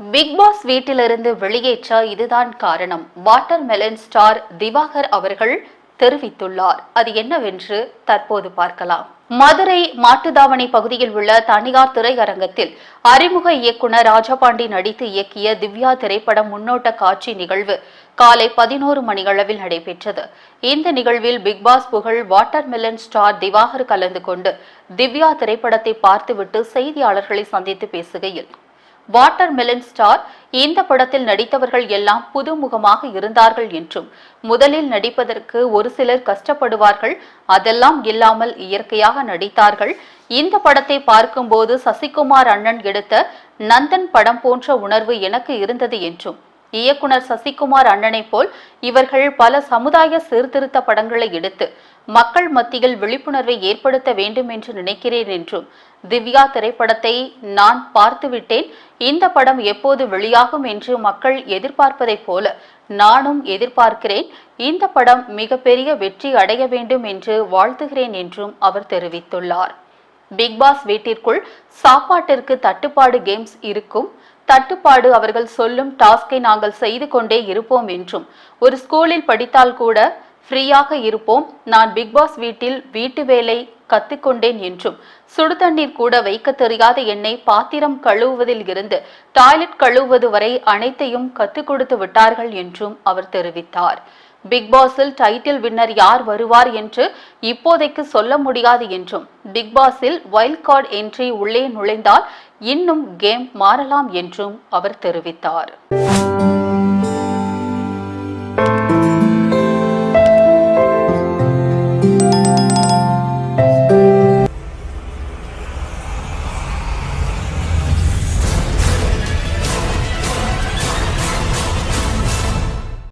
Big pass வீட்டிலிருந்து வெளியேற்ற இதுதான் காரணம். வாட்டர் மெலன் ஸ்டார் திவாகர் அவர்கள் தெரிவித்துள்ளார். அது என்னவென்று தற்போது பார்க்கலாம். மதுரை மாட்டுதாவணி பகுதியில் உள்ள தனியார் திரையரங்கத்தில் அறிமுக இயக்குனர் ராஜபாண்டி நடித்து இயக்கிய திவ்யா திரைப்படம் முன்னோட்ட காட்சி நிகழ்வு காலை பதினோரு மணியளவில் நடைபெற்றது. இந்த நிகழ்வில் பிக்பாஸ் புகழ் வாட்டர் மெலன் ஸ்டார் திவாகர் கலந்து கொண்டு திவ்யா திரைப்படத்தை பார்த்துவிட்டு செய்தியாளர்களை சந்தித்து பேசுகையில் வாட்டர் மெலன் ஸ்டார். இந்த படத்தில் நடித்தவர்கள் எல்லாம் புதுமுகமாக இருந்தார்கள் என்றும் முதலில் நடிப்பதற்கு ஒரு சிலர் கஷ்டப்படுவார்கள் அதெல்லாம் இல்லாமல் இயற்கையாக நடித்தார்கள். இந்த படத்தை பார்க்கும்போது சசிகுமார் அண்ணன் எடுத்த நந்தன் படம் போன்ற உணர்வு எனக்கு இருந்தது என்றும் இயக்குனர் சசிகுமார் அண்ணனை போல் இவர்கள் பல சமுதாய சீர்திருத்த படங்களை எடுத்து மக்கள் மத்தியில் விழிப்புணர்வை ஏற்படுத்த வேண்டும் என்று நினைக்கிறேன் என்றும் திவ்யா திரைப்படத்தை நான் பார்த்துவிட்டேன் இந்த படம் எப்போது வெளியாகும் என்று மக்கள் எதிர்பார்ப்பதைப் போல நானும் எதிர்பார்க்கிறேன் இந்த படம் மிகப்பெரிய வெற்றி அடைய வேண்டும் என்று வாழ்த்துகிறேன் என்றும் அவர் தெரிவித்துள்ளார். பிக் பாஸ் வீட்டிற்குள் சாப்பாட்டிற்கு தட்டுப்பாடு கேம்ஸ் இருக்கும் தட்டுப்பாடு அவர்கள் சொல்லும் டாஸ்கை நாங்கள் செய்து கொண்டே இருப்போம் என்றும். ஒரு ஸ்கூலில் படித்தால் கூட ஃப்ரீயாக இருப்போம். நான் பிக் பாஸ் வீட்டில் வீட்டு வேலை கத்துக்கொண்டேன் என்றும் சுடுதண்ணீர் கூட வைக்க தெரியாத என்னை பாத்திரம் கழுவுவதில் இருந்து டாய்லெட் கழுவுவது வரை அனைத்தையும் கத்துக் கொடுத்து விட்டார்கள் என்றும் அவர் தெரிவித்தார். பிக் பாஸில் டைட்டில் வின்னர் யார் வருவார் என்று இப்போதைக்கு சொல்ல முடியாது என்றும் பிக் பாஸில் வைல்ட் கார்டு என்ட்ரி உள்ளே நுழைந்தால் இன்னும் கேம் மாறலாம் என்றும் அவர் தெரிவித்தார்.